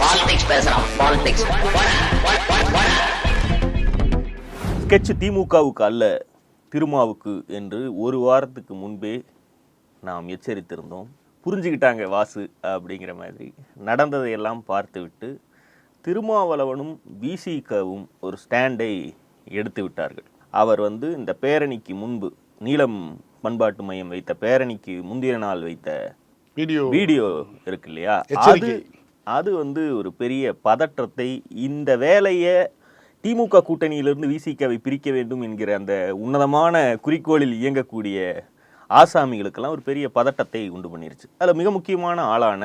Politics பேசுறான் politics sketch திமுகவுக்கு அல்ல திருமாவுக்கு என்று ஒரு வாரத்துக்கு முன்பே நாம் எச்சரித்திருந்தோம். புரிஞ்சுக்கிட்டாங்க வாசு அப்படிங்கிற மாதிரி. நடந்ததையெல்லாம் பார்த்துவிட்டு திருமாவளவனும் விசிகவும் ஒரு ஸ்டாண்டை எடுத்து விட்டார்கள். அவர் வந்து இந்த பேரணிக்கு முன்பு நீலம் பண்பாட்டு மையம் வைத்த பேரணிக்கு முந்தைய நாள் வைத்த வீடியோ. வீடியோ இருக்கு இல்லையா? அது. அது வந்து ஒரு பெரிய பதற்றத்தை இந்த வேலையை திமுக கூட்டணியிலிருந்து விசிகாவை பிரிக்க வேண்டும் என்கிற அந்த உன்னதமான குறிக்கோளில் இயங்கக்கூடிய ஆசாமிகளுக்கெல்லாம் ஒரு பெரிய பதட்டத்தை உண்டு பண்ணிருச்சு. அதில் மிக முக்கியமான ஆளான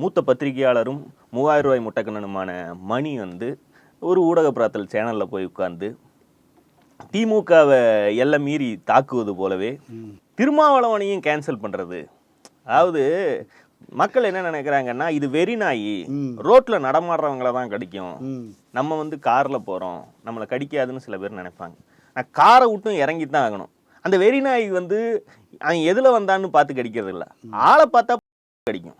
மூத்த பத்திரிகையாளரும் மூவாயிரம் ரூபாய் முட்டக்கண்ணனுமான மணி வந்து ஒரு ஊடக பிராத்தல் சேனலில் போய் உட்கார்ந்து திமுகவை எல்லாம் மீறி தாக்குவது போலவே திருமாவளவனையும் கேன்சல் பண்றது. அதாவது மக்கள் என்ன நினைக்கிறாங்கன்னா இது வெறி நாயி. ரோட்ல நடமாடுறவங்கள தான் கடிக்கும். நம்ம வந்து கார்ல போறோம். நம்மளை கடிக்காதுன்னு சில பேர் நினைப்பாங்க. நான் காரை விட்டும் இறங்கி தான் ஆகணும். அந்த வெறி நாய் வந்து அவன் எதுல வந்தான்னு பார்த்து கடிக்கிறது இல்ல ஆளை பார்த்தா கடிக்கும்.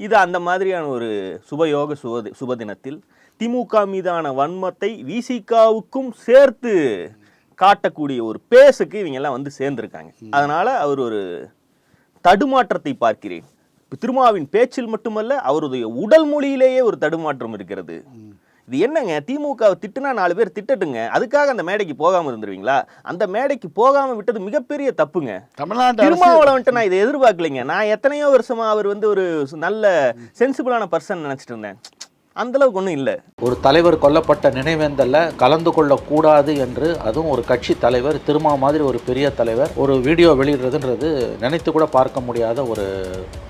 இது அந்த மாதிரியான ஒரு சுபயோக சுப சுபதினத்தில் திமுக மீதான வன்மத்தை விசிகாவுக்கும் சேர்த்து காட்டக்கூடிய ஒரு பேசுக்கு இவங்க எல்லாம் வந்து சேர்ந்திருக்காங்க. அதனால அவர் ஒரு தடுமாற்றத்தை பார்க்கிறேன். திருமாவின் பேச்சில் மட்டுமல்ல அவருடைய உடல் மொழியிலேயே ஒரு தடுமாற்றம் இருக்கிறது. இது என்னங்க? திமுகவை திட்டுனா நாலு பேர் திட்டட்டுங்க. அதுக்காக அந்த மேடைக்கு போகாம இருந்துருவீங்களா? அந்த மேடைக்கு போகாம விட்டது மிகப்பெரிய தப்புங்க. தமிழ்நாட்டு திருமாவளவன்ட்டு நான் இதை எதிர்பார்க்கலைங்க. நான் எத்தனையோ வருஷமா அவர் வந்து ஒரு நல்ல சென்சிபிளான பர்சன் நினைச்சிட்டு இருந்தேன். அந்த அளவுக்கு ஒன்றும் இல்லை. ஒரு தலைவர் கொல்லப்பட்ட நினைவேந்தல்ல கலந்து கொள்ளக்கூடாது என்று அதுவும் ஒரு கட்சி தலைவர் திருமா மாதிரி ஒரு பெரிய தலைவர் ஒரு வீடியோ வெளியிடுறதுன்றது நினைத்து கூட பார்க்க முடியாத ஒரு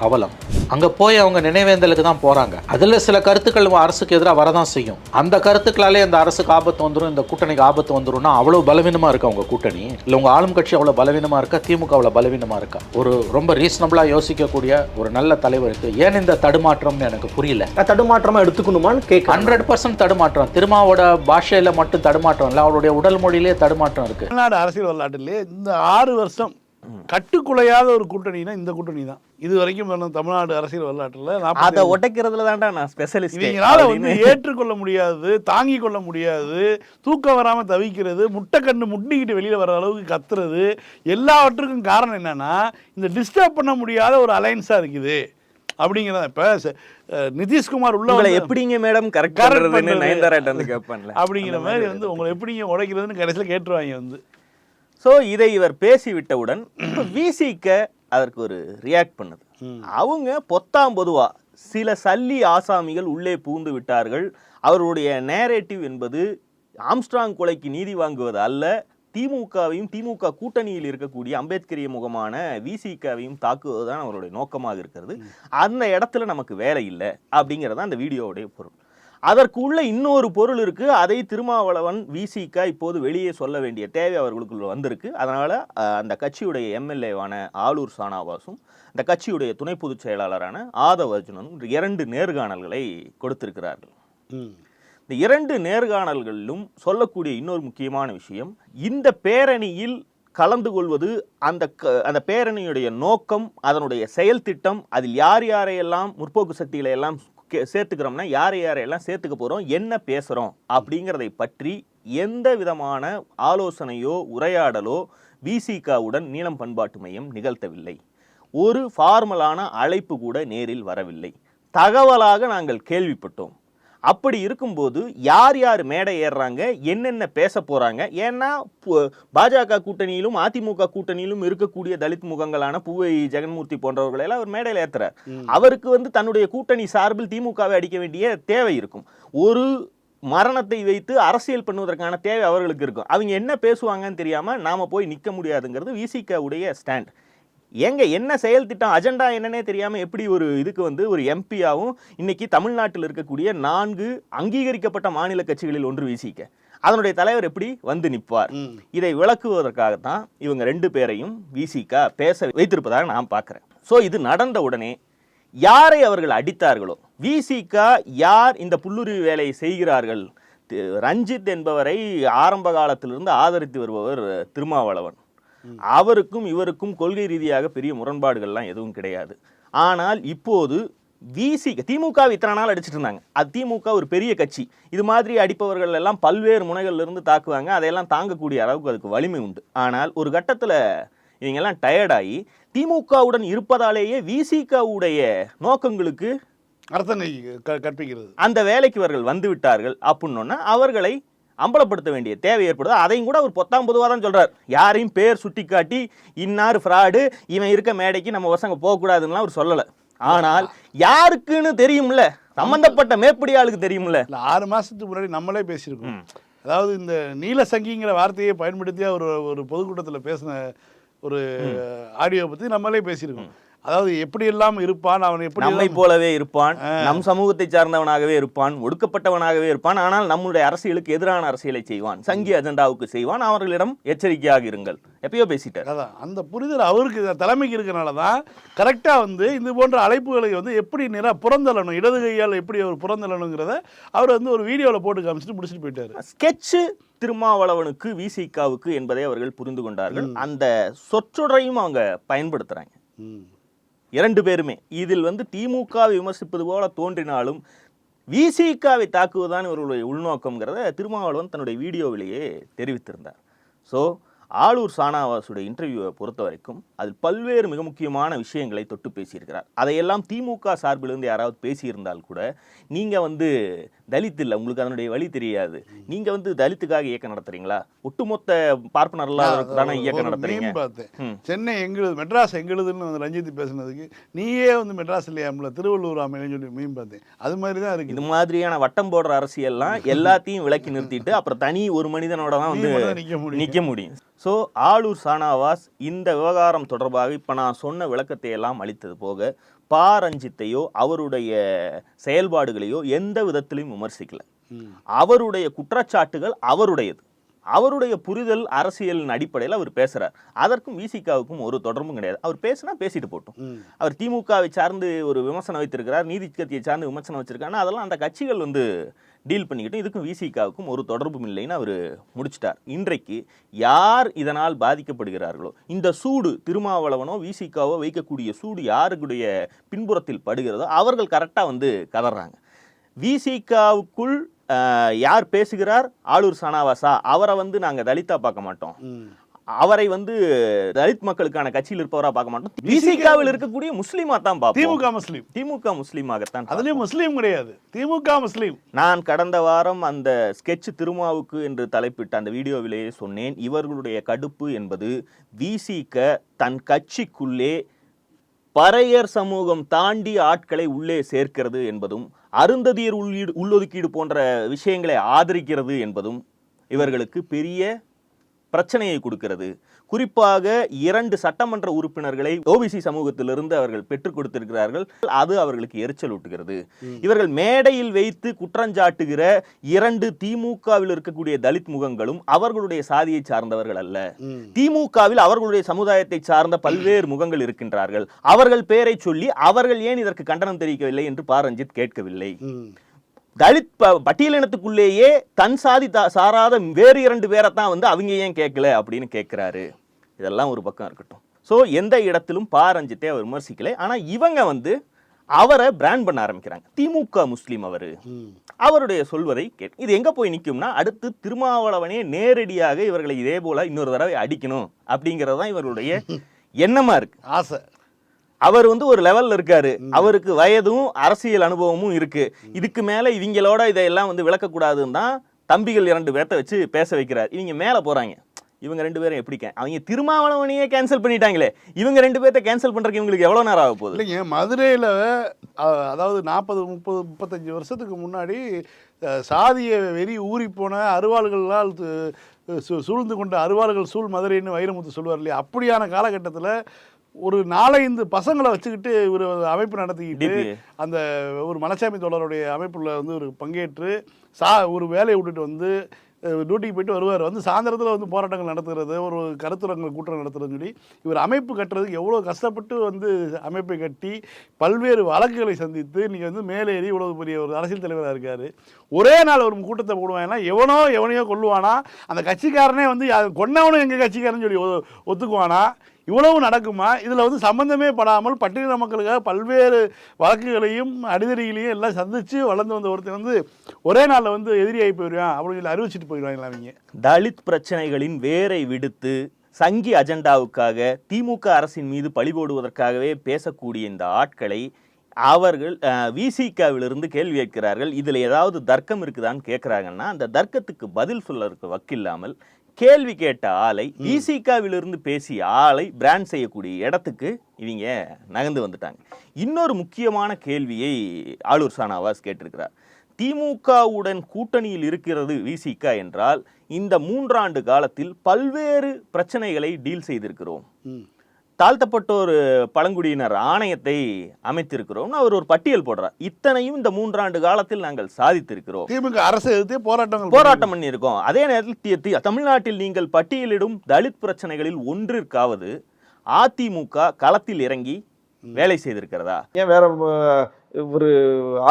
அவலம். அங்கே போய் அவங்க நினைவேந்தலுக்கு தான் போகிறாங்க அதில் சில கருத்துக்கள் அரசுக்கு எதிராக வரதான் செய்யும். அந்த கருத்துக்களாலே அந்த அரசுக்கு ஆபத்து வந்துடும் இந்த கூட்டணிக்கு ஆபத்து வந்துரும்னா அவ்வளோ பலவீனமாக இருக்கா உங்கள் கூட்டணி? இல்லை உங்கள் ஆளும் கட்சி அவ்வளோ பலவீனமாக இருக்கா? திமுக அவ்வளோ பலவீனமாக இருக்கா? ஒரு ரொம்ப ரீசனபிளாக யோசிக்கக்கூடிய ஒரு நல்ல தலைவருக்கு ஏன் இந்த தடுமாற்றம்னு எனக்கு புரியல. தடுமாற்றமா எடுத்துக்கணுமான்னு கேட்க ஹண்ட்ரட் பர்சன்ட் தடுமாற்றம். திருமாவோட பாஷையில மட்டும் தடுமாற்றம் இல்லை அவருடைய உடல் மொழியிலே தடுமாற்றம் இருக்கு. தமிழ்நாடு அரசியல் வரலாற்றிலே இந்த ஆறு வருஷம் கட்டுக்குலையாத ஒரு கூட்டணினா இந்த கூட்டணி தான். இது வரைக்கும் தமிழ்நாடு அரசியல் வரலாற்றில் அதை உடைக்கிறதுல தான்டா நான் ஸ்பெஷலிஸ்ட் இவங்களால வந்து ஏற்றுக்கொள்ள முடியாது தாங்கிக் கொள்ள முடியாது தூக்கம் வராம தவிக்கிறது முட்டைக்கண்ணு முட்டிக்கிட்டு வெளியில வர அளவுக்கு கத்துறது எல்லாவற்றுக்கும் காரணம் என்னன்னா இந்த டிஸ்டர்ப் பண்ண முடியாத ஒரு அலைன்ஸா இருக்குது. அப்படிங்கிறத இப்ப நிதிஷ்குமார் உள்ள எப்படிங்க மேடம் கரெக்ட் Correct பண்றதுன்னு பண்றது. நயன்தாராட்ட வந்து கேட்பான்ல. அப்படிங்கிற மாதிரி வந்து உங்களை எப்படிங்க உடைக்கிறதுன்னு கடைசியில் கேட்டுருவாங்க வந்து. ஸோ இதை இவர் பேசிவிட்டவுடன் விசிக்க அதற்கு ஒரு ரியாக்ட் பண்ணுது. அவங்க பொத்தாம் பொதுவா சில சல்லி ஆசாமிகள் உள்ளே புகுந்து விட்டார்கள். அவருடைய நேரேட்டிவ் என்பது ஆம்ஸ்ட்ராங் கொலைக்கு நீதி வாங்குவது அல்ல. திமுகவையும் திமுக கூட்டணியில் இருக்கக்கூடிய அம்பேத்கரிய முகமான விசிகாவையும் தாக்குவது தான் அவருடைய நோக்கமாக இருக்கிறது. அந்த இடத்துல நமக்கு வேலை இல்லை அப்படிங்கிறது அந்த வீடியோவுடைய பொருள். அதற்கு உள்ள இன்னொரு பொருள் இருக்கு. அதை திருமாவளவன் விசிக இப்போது வெளியே சொல்ல வேண்டிய தேவை அவர்களுக்குள்ள வந்திருக்கு. அதனால அந்த கட்சியுடைய எம்எல்ஏவான ஆலூர் சானாவாசும் அந்த கட்சியுடைய துணை பொதுச் செயலாளரான ஆதவ் அர்ஜுனனும் இரண்டு நேர்காணல்களை கொடுத்திருக்கிறார்கள். இந்த இரண்டு நேர்காணல்களிலும் சொல்லக்கூடிய இன்னொரு முக்கியமான விஷயம் இந்த பேரணியில் கலந்து கொள்வது அந்த க- அந்த பேரணியுடைய நோக்கம் அதனுடைய செயல் திட்டம் அதில் யார் யாரையெல்லாம் முற்போக்கு சக்திகளை எல்லாம் கே- சேர்த்துக்கிறோம்னா யாரை யாரையெல்லாம் சேர்த்துக்க போகிறோம் என்ன பேசுகிறோம் அப்படிங்கிறதை பற்றி எந்த விதமான ஆலோசனையோ உரையாடலோ விசிகாவுடன் நீளம் பண்பாட்டு மையம் நிகழ்த்தவில்லை. ஒரு ஃபார்மலான அழைப்பு கூட நேரில் வரவில்லை. தகவலாக நாங்கள் கேள்விப்பட்டோம். அப்படி இருக்கும்போது யார் யார் மேடை ஏறுறாங்க என்னென்ன பேச போறாங்க? ஏன்னா பாஜக கூட்டணியிலும் அதிமுக கூட்டணியிலும் இருக்கக்கூடிய தலித் முகங்களான பூவை ஜெகன்மூர்த்தி போன்றவர்களை எல்லாம் அவர் மேடையில் ஏத்துறார். அவருக்கு வந்து தன்னுடைய கூட்டணி சார்பில் திமுகவை அடிக்க வேண்டிய தேவை இருக்கும். ஒரு மரணத்தை வைத்து அரசியல் பண்ணுவதற்கான தேவை அவர்களுக்கு இருக்கும். அவங்க என்ன பேசுவாங்கன்னு தெரியாம நாம போய் நிக்க முடியாதுங்கிறது விசிக உடைய ஸ்டாண்ட் ஏங்க என்ன செயல் திட்டம் அஜெண்டா என்னன்னே தெரியாம எப்படி ஒரு இதுக்கு வந்து ஒரு எம்பியாவும் இன்னைக்கு தமிழ்நாட்டில் இருக்கக்கூடிய நான்கு அங்கீகரிக்கப்பட்ட மாநில கட்சிகளில் ஒன்று விசிக்க. அதனுடைய தலைவர் எப்படி வந்து நிற்பார் இதை விளக்குவதற்காகத்தான் இவங்க ரெண்டு பேரையும் விசிக பேச வைத்திருப்பதாக நான் பார்க்கிறேன். ஸோ இது நடந்த உடனே யாரை அவர்கள் அடித்தார்களோ விசிக யார் இந்த புல்லுருவி வேலையை செய்கிறார்கள் ரஞ்சித் என்பவரை ஆரம்ப காலத்திலிருந்து ஆதரித்து வருபவர் திருமாவளவன். அவருக்கும் இவருக்கும் கொள்கை ரீதியாக பெரிய முரண்பாடுகள்லாம் எதுவும் கிடையாது. ஆனால் இப்போது விசி திமுக இத்தனை நாள் அடிச்சிட்டு இருந்தாங்க. அது திமுக ஒரு பெரிய கட்சி. இது மாதிரி அடிப்பவர்கள் எல்லாம் பல்வேறு முனைகள்ல இருந்து தாக்குவாங்க. அதையெல்லாம் தாங்கக்கூடிய அளவுக்கு அதுக்கு வலிமை உண்டு. ஆனால் ஒரு கட்டத்துல இவங்க எல்லாம் டயர்டாகி திமுகவுடன் இருப்பதாலேயே விசிகவுடைய நோக்கங்களுக்கு அர்த்தம் க- கற்பிக்கிறது. அந்த வேலைக்கு இவர்கள் வந்து விட்டார்கள். அப்படின்னோன்னா அவர்களை அம்பலப்படுத்த வேண்டிய தேவை ஏற்படுது அதையும் கூட அவர் பொத்தாம் பொதுவாக தான் சொல்றார். யாரையும் பேர் சுட்டி காட்டி இன்னார் ஃப்ராடு இவன் இருக்க மேடைக்கு நம்ம பசங்க போகக்கூடாதுன்னு அவர் சொல்லலை. ஆனால் யாருக்குன்னு தெரியும்ல? சம்பந்தப்பட்ட மேப்படி ஆளுக்கு தெரியும்ல ஆறு மாசத்துக்கு முன்னாடி நம்மளே பேசியிருக்கோம். அதாவது இந்த நீல சங்கிங்கிற வார்த்தையை பயன்படுத்தியா ஒரு ஒரு பொதுக்கூட்டத்தில் பேசின ஒரு ஆடியோ பத்தி நம்மளே பேசியிருக்கோம். அதாவது எப்படி எல்லாம் இருப்பான் அவன் எப்படி நம்மை போலவே இருப்பான் நம் சமூகத்தை சார்ந்தவனாகவே இருப்பான் ஒடுக்கப்பட்டவனாகவே இருப்பான் ஆனால் நம்முடைய அரசியலுக்கு எதிரான அரசியலை செய்வான் சங்கி அஜெண்டாவுக்கு செய்வான் அவர்களிடம் எச்சரிக்கையாக இருங்கள். எப்பயோ பேசிட்டார். அதான் அந்த புரிதல் அவருக்கு தலைமைக்கு இருக்கனால தான் கரெக்டாக வந்து இது போன்ற அழைப்புகளை வந்து எப்படி நிற புறந்தள்ளணும் இடது கையால் எப்படி அவர் புறந்தள்ளணுங்கிறத அவர் வந்து ஒரு வீடியோவில் போட்டு காமிச்சிட்டு முடிச்சுட்டு போயிட்டாரு. ஸ்கெட்சு திருமாவளவனுக்கு விசிகாவுக்கு என்பதை அவர்கள் புரிந்து கொண்டார்கள். அந்த சொற்றொடரையும் அவங்க பயன்படுத்துறாங்க. ம். இரண்டு பேருமே. இதில் வந்து திமுக விமர்சிப்பது போல தோன்றினாலும் விசிகாவை தாக்குவதுதான் இவர்களுடைய உள்நோக்கம்ங்கிறத திருமாவளவன் தன்னுடைய வீடியோவிலேயே தெரிவித்திருந்தார். ஸோ ஆளூர் சானாவாசுடைய இன்டர்வியூவை பொறுத்த வரைக்கும் அதில் பல்வேறு மிக முக்கியமான விஷயங்களை தொட்டு பேசியிருக்கிறார். அதையெல்லாம் திமுக சார்பிலிருந்து யாராவது பேசியிருந்தால் கூட நீங்கள் வந்து தலித் இல்லை உங்களுக்கு அதனுடைய வழி தெரியாது. நீங்கள் வந்து தலித்துக்காக இயக்கம் நடத்துறீங்களா? ஒட்டுமொத்த பார்ப்பனர் தானே இயக்கம் நடத்துறீங்க? பார்த்தேன். சென்னை எங்களுது மெட்ராஸ் எங்களுதுன்னு வந்து ரஞ்சித் பேசுனதுக்கு நீயே வந்து மெட்ராஸ் இல்லையாம்ல திருவள்ளூர் அமையன்னு சொல்லி மீன் பார்த்தேன். அது மாதிரி தான் இது இருக்குது மாதிரியான வட்டம் போடுற அரசியல்லாம் எல்லாத்தையும் விலக்கி நிறுத்திட்டு அப்புறம் தனி ஒரு மனிதனோட தான் வந்து நீ மட்டும் தான் நிக்க முடியும். நிக்க முடியும். ஸோ ஆளூர் சானாவாஸ் இந்த விவகாரம் தொடர்பாக இப்போ நான் சொன்ன விளக்கத்தை எல்லாம் அளித்தது போக பா ரஞ்சித்தையோ அவருடைய செயல்பாடுகளையோ எந்த விதத்திலையும் விமர்சிக்கல. அவருடைய குற்றச்சாட்டுகள் அவருடையது அவருடைய புரிதல் அரசியலின் அடிப்படையில் அவர் பேசுறார். அதற்கும் விசிகாவுக்கும் ஒரு தொடர்பும் கிடையாது. அவர் பேசினா பேசிட்டு போட்டும். அவர் திமுகவை சார்ந்து ஒரு விமர்சனம் வைத்திருக்கிறார் நீதி கட்சியை சார்ந்து விமர்சனம் வச்சிருக்காருன்னா அதெல்லாம் அந்த கட்சிகள் வந்து டீல் பண்ணிக்கிட்டும் இதுக்கும் விசிகாவுக்கும் ஒரு தொடர்பும் இல்லைன்னு அவர் முடிச்சிட்டார். இன்றைக்கு யார் இதனால் பாதிக்கப்படுகிறார்களோ இந்த சூடு திருமாவளவனோ விசிகாவோ வைக்கக்கூடிய சூடு யாருக்குடைய பின்புறத்தில் படுகிறதோ அவர்கள் கரெக்டாக வந்து கதறாங்க. விசிகாவுக்குள் யார் பேசுகிறார்? ஆளூர் சனாவாசா அவரை வந்து நாங்கள் தலித்தா பார்க்க மாட்டோம். அவரை வந்து தலித் மக்களுக்கான கட்சியில் இருப்பவரா பார்க்க மாட்டோம். விசிகாவில் இருக்கக்கூடிய முஸ்லீமா தான் பார்ப்போம். திமுக முஸ்லீம். திமுக முஸ்லீமாகத்தான் அதுலயும் முஸ்லீம் கிடையாது. திமுக முஸ்லீம். நான் கடந்த வாரம் அந்த ஸ்கெட்ச் திருமாவுக்கு என்று தலைப்பிட்ட அந்த வீடியோவிலேயே சொன்னேன். இவர்களுடைய கடுப்பு என்பது விசிக தன் கட்சிக்குள்ளே பறையர் சமூகம் தாண்டி ஆட்களை உள்ளே சேர்க்கிறது என்பதும் அருந்ததியர் உள்ளீடு உள்ளொதுக்கீடு போன்ற விஷயங்களை ஆதரிக்கிறது என்பதும் இவர்களுக்கு பெரிய பிரச்சனையை கொடுக்கிறது. குறிப்பாக இரண்டு சட்டமன்ற உறுப்பினர்களை ஓபிசி சமூகத்திலிருந்து அவர்கள் பெற்றுக் கொடுத்திருக்கிறார்கள். அது அவர்களுக்கு எரிச்சல் ஊட்டுகிறது. இவர்கள் மேடையில் வைத்து குற்றஞ்சாட்டுகிற இரண்டு திமுகவில் இருக்கக்கூடிய தலித் முகங்களும் அவர்களுடைய சாதியை சார்ந்தவர்கள் அல்ல. திமுகவில் அவர்களுடைய சமுதாயத்தை சார்ந்த பல்வேறு முகங்கள் இருக்கின்றார்கள். அவர்கள் பெயரை சொல்லி அவர்கள் ஏன் இதற்கு கண்டனம் தெரிவிக்கவில்லை என்று பா. ரஞ்சித் கேட்கவில்லை. தலித் பட்டியலினத்துக்குள்ளேயே தன் சாதி சாராத வேறு இரண்டு பேரைத்தான் வந்து அவங்க ஏன் கேட்கல அப்படின்னு கேட்கிறாரு. இதெல்லாம் ஒரு பக்கம் இருக்கட்டும். ஸோ எந்த இடத்திலும் பா ரஞ்சித்தை அவர் விமர்சிக்கல. ஆனா இவங்க வந்து அவரை பிராண்ட் பண்ண ஆரம்பிக்கிறாங்க. திமுக முஸ்லீம் அவரு. அவருடைய சொல்வதை கேட் இது எங்க போய் நிக்கும்னா அடுத்து திருமாவளவனே நேரடியாக இவர்களை இதே போல இன்னொரு தடவை அடிக்கணும் அப்படிங்கிறது தான் இவர்களுடைய எண்ணமா இருக்கு. ஆசை. அவர் வந்து ஒரு லெவல்ல இருக்காரு. அவருக்கு வயதும் அரசியல் அனுபவமும் இருக்கு. இதுக்கு மேல இவங்களோட இதையெல்லாம் வந்து விளக்கக்கூடாதுன்னு தான் தம்பிகள் இரண்டு பேர்த்த வச்சு பேச வைக்கிறார். இவங்க மேல போறாங்க. இவங்க ரெண்டு பேரும் எப்படி அவங்க திருமாவளவனையே கேன்சல் பண்ணிட்டாங்களே. இவங்க ரெண்டு பேர்த்த கேன்சல் பண்றதுக்கு இவங்களுக்கு எவ்வளவு நேரம் ஆக போகுது? இல்லைங்க மதுரையில் அதாவது நாற்பது முப்பது முப்பத்தஞ்சு வருஷத்துக்கு முன்னாடி சாதிய வெறி ஊறி போன அருவாள்களால் சூழ்ந்து கொண்ட அருவாள்கள் சூழ் மதுரைன்னு வைரமுத்து சொல்லுவார் இல்லையா? அப்படியான காலகட்டத்தில் ஒரு நாலஞ்சு பசங்களை வச்சுக்கிட்டு ஒரு அமைப்பு நடத்திக்கிட்டு. அந்த ஒரு மலைச்சாமி தோழருடைய அமைப்புல வந்து ஒரு பங்கேற்று சா ஒரு வேலையை விட்டுட்டு வந்து டியூட்டிக்கு போயிட்டு வருவார். வந்து சாயந்தரத்தில் வந்து போராட்டங்கள் நடத்துகிறது ஒரு கருத்துரங்கள் கூட்டம் நடத்துறதுன்னு சொல்லி இவர் அமைப்பு கட்டுறதுக்கு எவ்வளோ கஷ்டப்பட்டு வந்து அமைப்பை கட்டி பல்வேறு வழக்குகளை சந்தித்து நீங்கள் வந்து மேலேறி இவ்வளோ பெரிய ஒரு அரசியல் தலைவராக இருக்கார். ஒரே நாள் ஒரு கூட்டத்தை போடுவாங்கன்னா எவனோ எவனையோ கொள்ளுவானா அந்த கட்சிக்காரனே வந்து யா- கொன்னவனும் எங்கள் கட்சிக்காரன்னு சொல்லி ஒத்துக்குவானா? இவ்வளவு நடக்குமா? இதில் வந்து சம்பந்தமே படாமல் பட்டியல மக்களுக்காக பல்வேறு வழக்குகளையும் அடிதடிகளையும் எல்லாம் சந்தித்து வளர்ந்து வந்த ஒருத்தர் வந்து ஒரே நாளில் வந்து எதிரியாகி போயிடுவான் அப்படின்னு சொல்லி அறிவிச்சிட்டு போயிடுவாங்களா அவங்க தலித் பிரச்சனைகளின் வேரை விடுத்து சங்கி அஜெண்டாவுக்காக திமுக அரசின் மீது பழி போடுவதற்காகவே பேசக்கூடிய இந்த ஆட்களை அவர்கள் விசிகாவிலிருந்து கேள்வி கேட்கிறார்கள். இதில் ஏதாவது தர்க்கம் இருக்குதான்னு கேட்குறாங்கன்னா அந்த தர்க்கத்துக்கு பதில் சொல்லறதுக்கு வக்கில்லாமல் கேள்வி கேட்ட ஆளை விசிகாவிலிருந்து பேசிய ஆளை பிராண்ட் செய்யக்கூடிய இடத்துக்கு இவங்க நகர்ந்து வந்துட்டாங்க. இன்னொரு முக்கியமான கேள்வியை ஆளூர் சானாவாஸ் கேட்டிருக்கிறார். திமுகவுடன் கூட்டணியில் இருக்கிறது விசிக என்றால் இந்த மூன்றாண்டு காலத்தில் பல்வேறு பிரச்சனைகளை டீல் செய்திருக்கிறோம். தாழ்த்தப்பட்டோர் பழங்குடியினர் ஆணையத்தை அமைத்திருக்கிறோம்னு அவர் ஒரு பட்டியல் போடுறார். இத்தனையும் இந்த மூன்றாண்டு காலத்தில் நாங்கள் சாதித்திருக்கிறோம். திமுக அரசை எதிர்த்து போராட்டங்கள் போராட்டம் பண்ணியிருக்கோம். அதே நேரத்தில் தமிழ்நாட்டில் நீங்கள் பட்டியலிடும் தலித் பிரச்சனைகளில் ஒன்றிற்காவது அதிமுக களத்தில் இறங்கி வேலை செய்திருக்கிறதா? ஏன் வேற ஒரு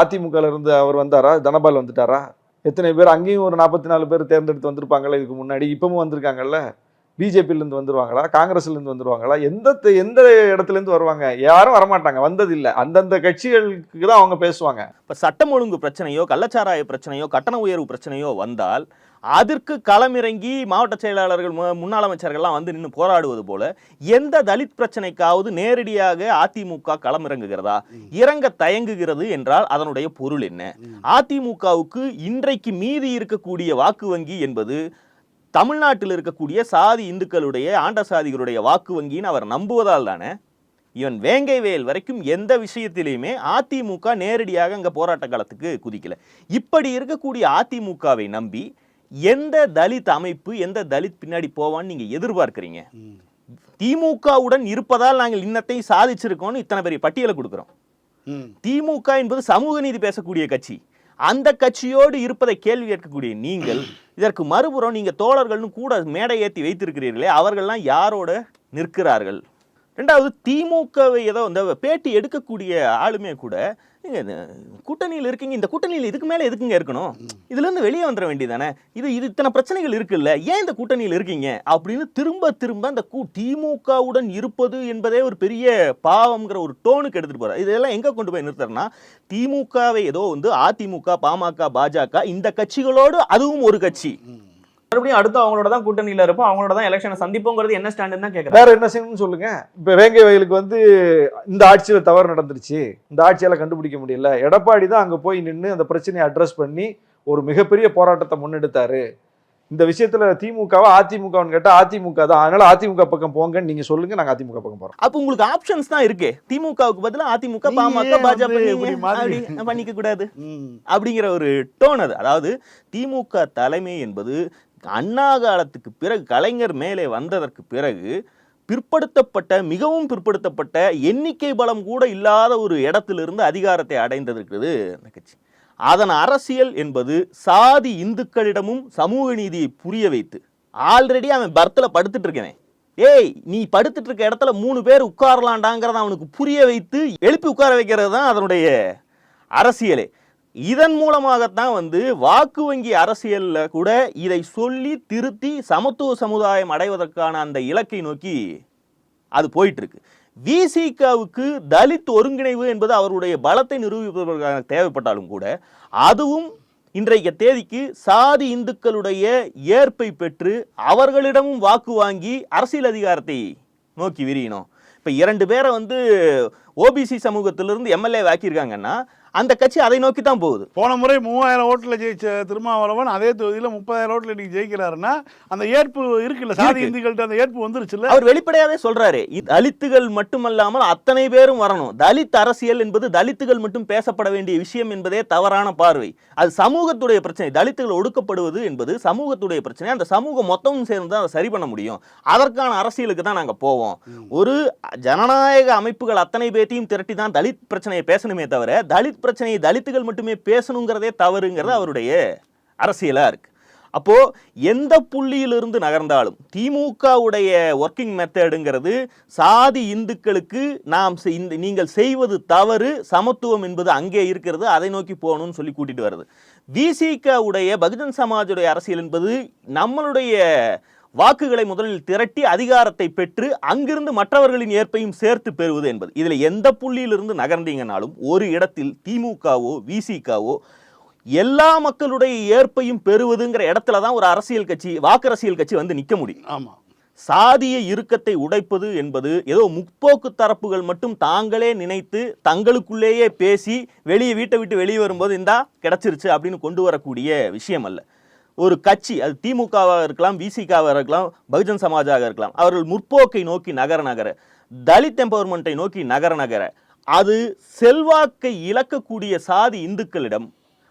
அதிமுகல இருந்து அவர் வந்தாரா? தனபால் வந்துட்டாரா? எத்தனை பேர் அங்கேயும் ஒரு நாற்பத்தி நாலு பேர் தேர்ந்தெடுத்து வந்திருப்பாங்கல்ல இதுக்கு முன்னாடி. இப்பவும் வந்திருக்காங்கல்ல? பிஜேபியில இருந்து வந்துருவாங்களா? காங்கிரஸ்ல இருந்து வந்துருவாங்களா? எந்த எந்த இடத்துல இருந்து வருவாங்க? யாரும் வரமாட்டாங்க வந்தது இல்ல அந்தந்த கட்சிகளுக்கு தான் அவங்க பேசுவாங்க. இப்ப சட்டம் ஒழுங்கு பிரச்சனையோ கள்ளச்சாராய பிரச்சனையோ கட்டண உயர்வு பிரச்சனையோ வந்தால் அதற்கு களமிறங்கி மாவட்ட செயலாளர்கள் மு- முன்னாள் அமைச்சர்கள்லாம் வந்து நின்று போராடுவது போல எந்த தலித் பிரச்சனைக்காவது நேரடியாக அதிமுக களமிறங்குகிறதா? இறங்க தயங்குகிறது என்றால் அதனுடைய பொருள் என்ன? அதிமுகவுக்கு இன்றைக்கு மீதி இருக்கக்கூடிய வாக்கு வங்கி என்பது தமிழ்நாட்டில் இருக்கக்கூடிய சாதி இந்துக்களுடைய ஆண்ட சாதிகளுடைய வாக்கு வங்கின்னு அவர் நம்புவதால் தானே இவன் வேங்கை வேல் வரைக்கும் எந்த விஷயத்திலையுமே அதிமுக நேரடியாக அங்க போராட்ட காலத்துக்கு குதிக்கல. இப்படி இருக்கக்கூடிய அதிமுகவை நம்பி எந்த தலித் அமைப்பு எந்த தலித் பின்னாடி போவான்னு நீங்க எதிர்பார்க்கறீங்க? திமுகவுடன் இருப்பதால் நாங்கள் இன்னத்தை சாதிச்சிருக்கோம்னு இத்தனை பெரிய பட்டியலை கொடுக்குறோம். திமுக என்பது சமூக நீதி பேசக்கூடிய கட்சி. அந்த கட்சியோடு இருப்பதை கேள்வி கேட்கக்கூடிய நீங்கள் இதற்கு மறுபுறம் நீங்க தோழர்கள்னு கூட மேடை ஏற்றி வைத்திருக்கிறீர்களே அவர்கள்லாம் யாரோட நிற்கிறார்கள்? ரெண்டாவது திமுகவை ஏதோ இந்த பேட்டி எடுக்கக்கூடிய ஆளுமே கூட நீங்கள் இந்த கூட்டணியில் இருக்கீங்க இந்த கூட்டணியில் இதுக்கு மேலே எதுக்குங்க இருக்கணும்? இதுலேருந்து வெளியே வந்துட வேண்டியதானே இது இது இத்தனை பிரச்சனைகள் இருக்குல்ல ஏன் இந்த கூட்டணியில் இருக்கீங்க? அப்படின்னு திரும்ப திரும்ப அந்த கூ திமுகவுடன் இருப்பது என்பதே ஒரு பெரிய பாவம்ங்கிற ஒரு டோனுக்கு எடுத்துகிட்டு போறாரு. இதெல்லாம் எங்கே கொண்டு போய் நிறுத்துறேன்னா திமுகவை ஏதோ வந்து அதிமுக பாமக பாஜக இந்த கட்சிகளோடு அதுவும் ஒரு கட்சி. மறுபடியும் அடுத்து அவங்களோட தான் கூட்டணியில இருப்போம். அவங்களோட தான் எலெக்ஷனை சந்திப்போங்கிறது என்ன ஸ்டாண்டுன்னு தான் கேட்கறேன் வேற என்ன செய்யணும்னு சொல்லுங்க. இப்ப வேங்கை வயலுக்கு வந்து இந்த ஆட்சியில தவறு நடந்துருச்சு. இந்த ஆட்சியால கண்டுபிடிக்க முடியல. எடப்பாடி தான் அங்க போய் நின்று அந்த பிரச்சனையை அட்ரஸ் பண்ணி ஒரு மிகப்பெரிய போராட்டத்தை முன்னெடுத்தாரு. இந்த விஷயத்துல திமுகவா அதிமுகன்னு கேட்டா அதிமுக தான். அதனால அதிமுக பக்கம் போங்கன்னு நீங்க சொல்லுங்க நாங்க அதிமுக பக்கம் போறோம். அப்ப உங்களுக்கு ஆப்ஷன்ஸ் தான் இருக்கே. திமுகவுக்கு பதிலா அதிமுக பாமக பாஜக பண்ணிக்க கூடாது. அப்படிங்கிற ஒரு டோன் அது. அதாவது திமுக தலைமை என்பது அண்ணா காலத்துக்கு பிறகு கலைஞர் மேலே வந்ததற்கு பிறகு பிற்படுத்தப்பட்ட மிகவும் பிற்படுத்தப்பட்ட எண்ணிக்கை பலம் கூட இல்லாத ஒரு இடத்திலிருந்து அதிகாரத்தை அடைந்திருக்கிறது அந்த கட்சி. அதன் அரசியல் என்பது சாதி இந்துக்களிடமும் சமூக நீதியை புரிய வைத்து ஆல்ரெடி அவன் பர்த்தில் படுத்துட்டு இருக்கவன் ஏய் நீ படுத்துட்டு இருக்க இடத்துல மூணு பேர் உட்காரலாண்டாங்கிறத அவனுக்கு புரிய வைத்து எழுப்பி உட்கார வைக்கிறது தான் அதனுடைய அரசியலே. இதன் மூலமாகத்தான் வந்து வாக்கு வங்கி அரசியலில் கூட இதை சொல்லி திருத்தி சமத்துவ சமுதாயம் அடைவதற்கான அந்த இலக்கை நோக்கி அது போயிட்டுருக்கு. விசிகாவுக்கு தலித் ஒருங்கிணைவு என்பது அவருடைய பலத்தை நிரூபிப்பதற்காக தேவைப்பட்டாலும் கூட அதுவும் இன்றைய தேதிக்கு சாதி இந்துக்களுடைய ஏற்பை பெற்று அவர்களிடமும் வாக்கு வாங்கி அரசியல் அதிகாரத்தை நோக்கி விரியணும் இப்போ இரண்டு பேரை வந்து ஓபிசி சமூகத்திலிருந்து எம்எல்ஏ ஆக்கியிருக்காங்கன்னா அந்த கட்சி அதை நோக்கி தான் போகுது. போன முறை மூவாயிரம் ஓட்டுல ஜெயிச்ச திருமாவளவன் அதே தொகுதியில முப்பதாயிரம் ஓட்டுல இன்னைக்கு ஜெயிக்கிறாருன்னா அந்த ஏற்பு இருக்குல்ல சாதி. இந்துக்கள்கிட்ட அந்த ஏற்பு வந்துருச்சுல்ல? அவர் வெளிப்படையாவே சொல்றாரு தலித்துகள் மட்டுமல்லாமல் அத்தனை பேரும் வரணும். தலித் அரசியல் என்பது தலித்துகள் மட்டும் பேசப்பட வேண்டிய விஷயம் என்பதே தவறான பார்வை. அது சமூகத்துடைய பிரச்சனை. தலித்துகள் ஒடுக்கப்படுவது என்பது சமூகத்துடைய பிரச்சனை. அந்த சமூகம் மொத்தமும் சேர்ந்து தான் அதை சரி பண்ண முடியும். அதற்கான அரசியலுக்கு தான் நாங்க போவோம். ஒரு ஜனநாயக அமைப்புகள் அத்தனை பேர்த்தையும் திரட்டி தான் தலித் பிரச்சனையை பேசணுமே தவிர தலித் பிரச்சனையை தலித்துகள் மட்டுமே பேசணுங்கிறதே தவறுங்கிறது அவருடைய அரசியலாக இருக்கு. அப்போ எந்த புள்ளியிலிருந்து நகர்ந்தாலும் திமுகவுடைய ஒர்க்கிங் மெத்தடுங்கிறது சாதி இந்துக்களுக்கு நாம் செய்- இந்த நீங்கள் செய்வது தவறு சமத்துவம் என்பது அங்கே இருக்கிறது அதை நோக்கி போகணும்னு சொல்லி கூட்டிட்டு வருது. விசிகவுடைய பகுஜன் சமாஜுடைய அரசியல் என்பது நம்மளுடைய வாக்குகளை முதலில் திரட்டி அதிகாரத்தை பெற்று அங்கிருந்து மற்றவர்களின் ஏற்பையும் சேர்த்து பெறுவது என்பது. இதுல எந்த புள்ளியிலிருந்து நகர்ந்தீங்கனாலும் ஒரு இடத்தில் திமுகவோ விசிகாவோ எல்லா மக்களுடைய ஏற்பையும் பெறுவதுங்கிற இடத்துல தான் ஒரு அரசியல் கட்சி வாக்கு அரசியல் கட்சி வந்து நிக்க முடியும். ஆமா. சாதிய இறுக்கத்தை உடைப்பது என்பது ஏதோ முற்போக்கு தரப்புகள் மட்டும் தாங்களே நினைத்து தங்களுக்குள்ளேயே பேசி வெளியே வீட்டை விட்டு வெளியே வரும்போது இந்தா கிடைச்சிருச்சு அப்படின்னு கொண்டு வரக்கூடிய விஷயம் அல்ல. ஒரு கட்சி அது திமுகவாக இருக்கலாம் விசிகாவாக இருக்கலாம் பகுஜன் சமாஜாக இருக்கலாம் அவர்கள் முற்போக்கை நோக்கி நகர நகர தலித் எம்பவர்மெண்ட்டை நோக்கி நகர நகர அது செல்வாக்கை இழக்கக்கூடிய சாதி இந்துக்களிடம்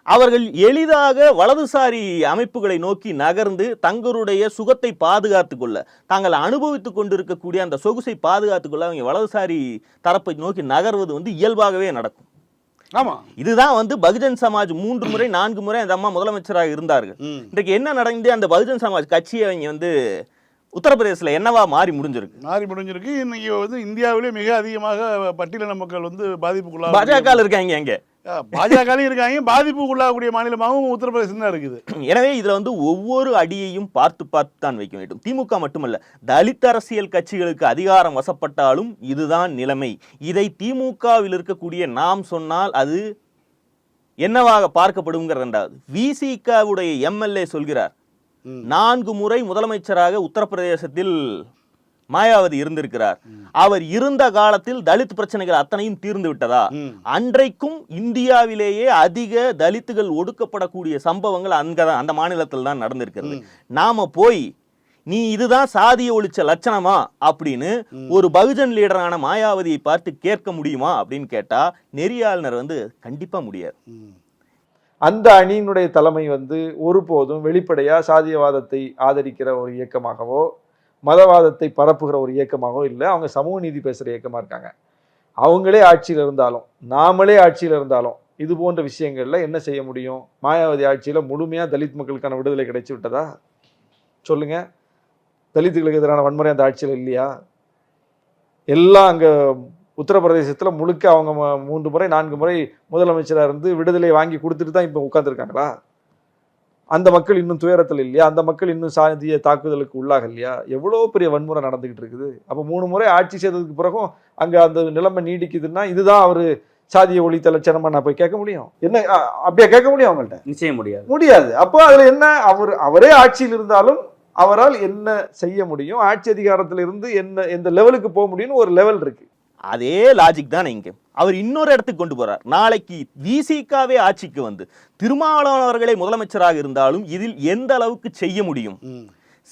அவர்கள் எளிதாக வலதுசாரி அமைப்புகளை நோக்கி நகர்ந்து தங்களுடைய சுகத்தை பாதுகாத்து கொள்ள தாங்கள் அனுபவித்துக் கொண்டிருக்கக்கூடிய அந்த சொகுசை பாதுகாத்து கொள்ள அவங்க வலதுசாரி தரப்பை நோக்கி நகர்வது வந்து இயல்பாகவே நடக்கும். ஆமா. இதுதான் வந்து பகுஜன் சமாஜ் மூன்று முறை நான்கு முறை அந்த அம்மா முதலமைச்சராக இருந்தார்கள். இன்றைக்கு என்ன நடந்து அந்த பகுஜன் சமாஜ் கட்சியை அவங்க வந்து உத்தரப்பிரதேசல என்னவா மாறி முடிஞ்சிருக்கு? மாறி முடிஞ்சிருக்கு. இன்னைக்கு வந்து இந்தியாவிலே மிக அதிகமாக பட்டியலின மக்கள் வந்து பாதிப்புக்குள்ளாக பாஜக இருக்காங்க அங்க பாஜகலையும் இருக்காங்க பாதிப்புக்குள்ளாகக்கூடிய மாநிலமாகவும் உத்தரப்பிரதேசம் தான் இருக்குது. எனவே இதுல வந்து ஒவ்வொரு அடியையும் பார்த்து பார்த்து தான் வைக்க வேண்டும். திமுக மட்டுமல்ல தலித் அரசியல் கட்சிகளுக்கு அதிகாரம் வசப்பட்டாலும் இதுதான் நிலைமை. இதை திமுகவில் இருக்கக்கூடிய நாம் சொன்னால் அது என்னவாக பார்க்கப்படுங்கிற ரெண்டாவது விசிகவுடைய எம்எல்ஏ சொல்கிறார். நான்கு முறை முதலமைச்சராக உத்தரப்பிரதேசத்தில் மாயாவதி இருந்திருக்கிறார். அவர் இருந்த காலத்தில் தலித் பிரச்சனைகள் அத்தனையும் தீர்ந்து விட்டதா. அன்றைக்கும் இந்தியாவிலேயே அதிக தலித்துகள் ஒடுக்கப்படக்கூடிய சம்பவங்கள் அங்கதான் அந்த மாநிலத்தில் தான் நடந்திருக்கிறது. நாம போய் நீ இதுதான் சாதிய ஒழிச்ச லட்சணமா? அப்படின்னு ஒரு பகுஜன் லீடரான மாயாவதியை பார்த்து கேட்க முடியுமா அப்படின்னு கேட்டா நெறியாளுநர் வந்து கண்டிப்பா முடியாது. அந்த அணியினுடைய தலைமை வந்து ஒருபோதும் வெளிப்படையா சாதியவாதத்தை ஆதரிக்கிற ஒரு இயக்கமாகவோ மதவாதத்தை பரப்புகிற ஒரு இயக்கமாகவும் இல்லை அவங்க சமூக நீதி பேசுகிற இயக்கமாக இருக்காங்க. அவங்களே ஆட்சியில் இருந்தாலும் நாமளே ஆட்சியில் இருந்தாலும் இது போன்ற விஷயங்களில் என்ன செய்ய முடியும்? மாயாவதி ஆட்சியில் முழுமையாக தலித் மக்களுக்கான விடுதலை கிடைச்சி விட்டதா? சொல்லுங்கள் தலித்துகளுக்கு எதிரான வன்முறை அந்த ஆட்சியில் இல்லையா? எல்லாம் அங்கே உத்தரப்பிரதேசத்தில் முழுக்க அவங்க மூன்று முறை நான்கு முறை முதலமைச்சராக இருந்து விடுதலை வாங்கி கொடுத்துட்டு தான் இப்போ உட்காந்துருக்காங்களா அந்த மக்கள் இன்னும் துயரத்தில் இல்லையா? அந்த மக்கள் இன்னும் சாதிய தாக்குதலுக்கு உள்ளாக இல்லையா? எவ்வளோ பெரிய வன்முறை நடந்துகிட்டு இருக்குது. அப்போ மூணு முறை ஆட்சி செய்ததுக்கு பிறகும் அங்கே அந்த நிலைமை நீடிக்குதுன்னா இதுதான் அவர் சாதிய ஒழித்த லட்சணமா நான் போய் கேட்க முடியும். என்ன அப்படியா கேட்க முடியும் அவங்கள்ட்ட? நிச்சயம் முடியாது. முடியாது. அப்போ அதுல என்ன அவர் அவரே ஆட்சியில் இருந்தாலும் அவரால் என்ன செய்ய முடியும்? ஆட்சி அதிகாரத்துல இருந்து என்ன எந்த லெவலுக்கு போக முடியும்னு ஒரு லெவல் இருக்கு. அதே லாஜிக் தான் இங்க. அவர் இன்னொரு இடத்துக்கு கொண்டு போறார். நாளைக்கு விசிகாவே ஆட்சிக்கு வந்து திருமாவளவன் அவர்களே முதலமைச்சராக இருந்தாலும் இதில் எந்த அளவுக்கு செய்ய முடியும்.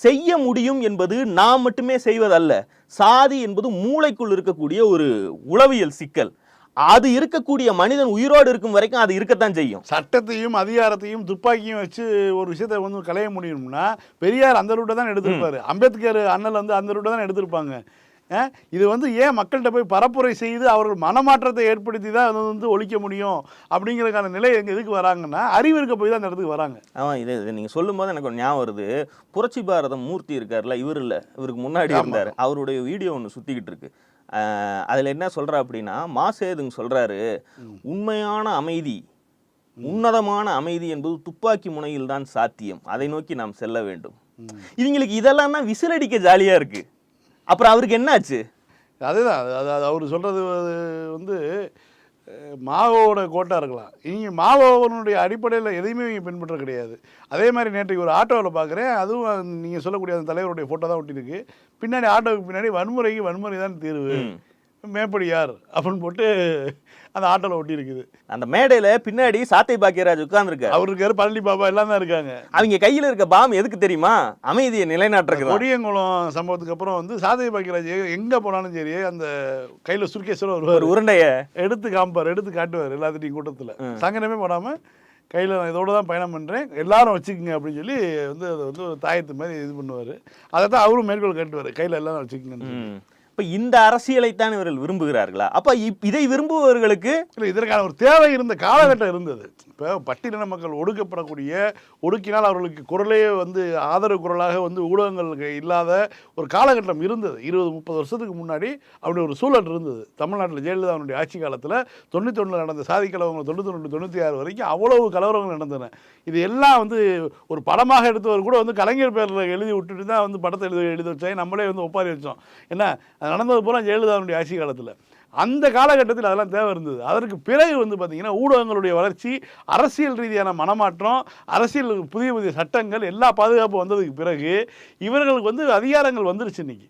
செய்ய முடியும் என்பது நாம் மட்டுமே செய்வதல்ல. சாதி என்பது மூளைக்குள் இருக்கக்கூடிய ஒரு உளவியல் சிக்கல். அது இருக்கக்கூடிய மனிதன் உயிரோடு இருக்கும் வரைக்கும் அது இருக்கத்தான் செய்யும். சட்டத்தையும் அதிகாரத்தையும் துப்பாக்கியும் வச்சு ஒரு விஷயத்தை வந்து களைய முடியும்னா பெரியார் அந்த ரூட்டை தான் எடுத்திருப்பாரு. அம்பேத்கர் அண்ணல் வந்து அந்த ரூட்டை தான் எடுத்திருப்பாங்க. இது வந்து ஏன் மக்கள்கிட்ட போய் பரப்புரை செய்து அவர்கள் மனமாற்றத்தை ஏற்படுத்தி தான் அது வந்து ஒழிக்க முடியும் அப்படிங்கிறதுக்கான நிலை எங்க எதுக்கு வராங்கன்னா அறிவு இருக்க போய் தான் அந்த இடத்துக்கு வராங்க. ஆமாம் இது இது நீங்கள் சொல்லும்போது எனக்கு ஒரு ஞாபகம் வருது. புரட்சி பாரதம் மூர்த்தி இருக்கார்ல இவர் இல்லை இவருக்கு முன்னாடி. இருந்தார். அவருடைய வீடியோ ஒன்று சுற்றிக்கிட்டு இருக்கு. அதுல என்ன சொல்றா அப்படின்னா மாசேதுங்க சொல்றாரு. உண்மையான அமைதி உன்னதமான அமைதி என்பது துப்பாக்கி முனையில் தான் சாத்தியம். அதை நோக்கி நாம் செல்ல வேண்டும். இவங்களுக்கு இதெல்லாம் தான் விசிலடிக்க ஜாலியா இருக்கு. அப்புறம் அவருக்கு என்னாச்சு? அதுதான் அது அது அவர் சொல்கிறது வந்து அஹ், மாவோட கோட்டா இருக்கலாம். இவங்க மாவோவனுடைய அடிப்படையில் எதையுமே இவங்க பின்பற்ற கிடையாது. அதே மாதிரி நேற்றைக்கு ஒரு ஆட்டோவில் பார்க்குறேன் அதுவும் நீங்கள் சொல்லக்கூடிய அந்த தலைவருடைய ஃபோட்டோ தான் ஒட்டியிருக்கு. பின்னாடி ஆட்டோவுக்கு பின்னாடி வன்முறைக்கு வன்முறை தான் தீர்வு. மேப்படி யார்? அப்படின்னு போட்டு அந்த ஆட்டோவில் ஒட்டி இருக்குது அந்த மேடையில பின்னாடி சாத்தை பாக்கியராஜ் உட்கார்ந்துருக்காரு அவர் இருக்காரு பழனி பாபா எல்லாம் தான் இருக்காங்க. அவங்க கையில இருக்க பாம் எதுக்கு தெரியுமா? அமைதியை நிலைநாட்டுறதுக்கு கொடியங்குளம் சம்பவத்துக்கு அப்புறம் வந்து சாதனை பாக்கியராஜ் எங்கே போனாலும் சரி அந்த கையில் சுர்கேஸ்வரம் ஒரு வருவார் உருண்டைய. எடுத்து காமிப்பார் எடுத்து காட்டுவார் எல்லாத்திட்டையும் கூட்டத்தில். சங்கடமே போடாமல் கையில் நான் இதோட தான் பயணம் பண்ணுறேன் எல்லாரும் வச்சுக்கோங்க அப்படின்னு சொல்லி வந்து அதை வந்து ஒரு தாயத்து மாதிரி இது பண்ணுவார். அதை தான் அவரும் மேற்கோள் காட்டுவார் கையில் எல்லாம் வச்சுக்கோங்கன்னு சொல்லி. ம். இப்ப இந்த அரசியலைத்தான் இவர்கள் விரும்புகிறார்களா? அப்ப இதை விரும்புபவர்களுக்கு இதற்கான ஒரு தேவை இருந்த காலகட்டம் இருந்தது. இப்போ பட்டியலின மக்கள் ஒடுக்கப்படக்கூடிய ஒடுக்கினால் அவர்களுக்கு குரலே வந்து ஆதரவு குரலாக வந்து ஊடகங்களுக்கு இல்லாத ஒரு காலகட்டம் இருந்தது. இருபது முப்பது வருஷத்துக்கு முன்னாடி அப்படி ஒரு சூழல் இருந்தது. தமிழ்நாட்டில் ஜெயலலிதாவுடைய ஆட்சி காலத்தில் தொண்ணூத்தொன்னில் நடந்த சாதி கலவரங்கள் தொண்ணூற்றி ரெண்டு தொண்ணூற்றி ஆறு வரைக்கும் அவ்வளவு கலவரங்கள் நடந்தன. இது எல்லாம் வந்து ஒரு படமாக எடுத்தவர் கூட வந்து கலைஞர் பேரில் எழுதி விட்டுட்டு தான் வந்து படத்தை எழுதி எழுதி வச்சாங்க. நம்மளே வந்து ஒப்பாரி வச்சோம். என்ன? அது நடந்தது பூரா ஜெயலலிதாவுடைய ஆட்சி காலத்தில். அந்த காலகட்டத்தில் அதெல்லாம் தேவை இருந்தது. அதற்கு பிறகு வந்து பார்த்திங்கன்னா ஊடகங்களுடைய வளர்ச்சி அரசியல் ரீதியான மனமாற்றம் அரசியல் புதிய புதிய சட்டங்கள் எல்லா பாதுகாப்பு வந்ததுக்கு பிறகு இவர்களுக்கு வந்து அதிகாரங்கள் வந்துருச்சு இன்னைக்கு.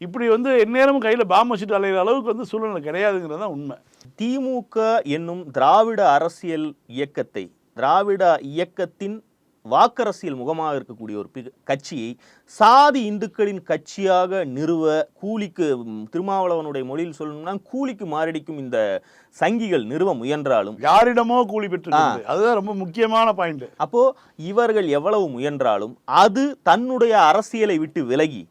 இப்படி வந்து எந்நேரமும் கையில் பாம்பு வச்சுட்டு அலைகிற அளவுக்கு வந்து சூழ்நிலை கிடையாதுங்கிறது தான் உண்மை. திமுக என்னும் திராவிட அரசியல் இயக்கத்தை திராவிட இயக்கத்தின் வாக்கரசியல் முகமாக இருக்கக்கூடிய ஒரு கட்சியை சாதி இந்துக்களின் கட்சியாக நிறுவ கூலிக்கு திருமாவளவனுடைய மொழியில் சொல்லணும்னா கூலிக்கு மாரடிக்கும் இந்த சங்கிகள் நிறுவ முயன்றாலும் யாரிடமோ கூலி பெற்று அதுதான் ரொம்ப முக்கியமான பாயிண்ட் அப்போ இவர்கள் எவ்வளவு முயன்றாலும் அது தன்னுடைய அரசியலை விட்டு விலகி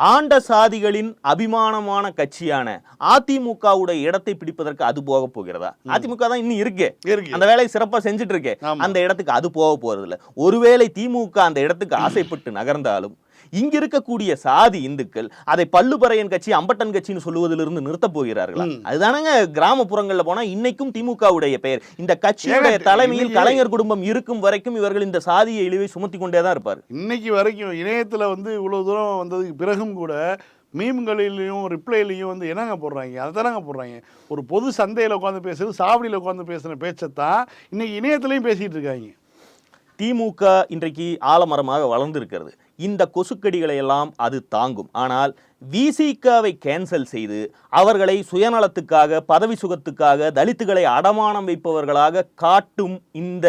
ஆண்ட சாதிகளின் அபிமானமான கட்சியான அதிமுகவுடைய இடத்தை பிடிப்பதற்கு அது போக போகிறதா? அதிமுக தான் இன்னும் இருக்கே. அந்த வேலையை சிறப்பா செஞ்சுட்டு இருக்கே. அந்த இடத்துக்கு அது போக போறது இல்ல ஒருவேளை திமுக அந்த இடத்துக்கு ஆசைப்பட்டு நகர்ந்தாலும் இங்க இருக்கக்கூடிய சாதி இந்துக்கள் அதை பல்லுபறையன் கட்சி அம்பட்டன் கட்சின்னு சொல்லுவதிலிருந்து நிறுத்தப் போகிறார்களா. அதுதானங்க கிராமப்புறங்கள்ல போனா இன்னைக்கும் திமுகவுடைய பெயர். இந்த கட்சியுடைய தலைமையில் கலைஞர் குடும்பம் இருக்கும் வரைக்கும் இவர்கள் இந்த சாதிய இழிவை சுமத்தி கொண்டே தான் இருப்பார். இன்னைக்கு வரைக்கும் இணையத்தில் வந்து இவ்வளோ தூரம் வந்ததுக்கு பிறகும் கூட மீம்களிலையும் ரிப்ளைலையும் வந்து என்னங்க போடுறாங்க? அதை தானங்க போடுறாங்க? ஒரு பொது சந்தையில் உட்காந்து பேசுறது சாவடியில் உட்காந்து பேசுன பேச்சை தான் இன்னைக்கு இணையத்துலையும் பேசிகிட்டு இருக்காங்க. திமுக இன்றைக்கு ஆலமரமாக வளர்ந்திருக்கிறது. இந்த கொசுக்கடிகளை எல்லாம் அது தாங்கும். ஆனால் விசிகாவை கேன்சல் செய்து அவர்களை சுயநலத்துக்காக பதவி சுகத்துக்காக தலித்துகளை அடமானம் வைப்பவர்களாக காட்டும் இந்த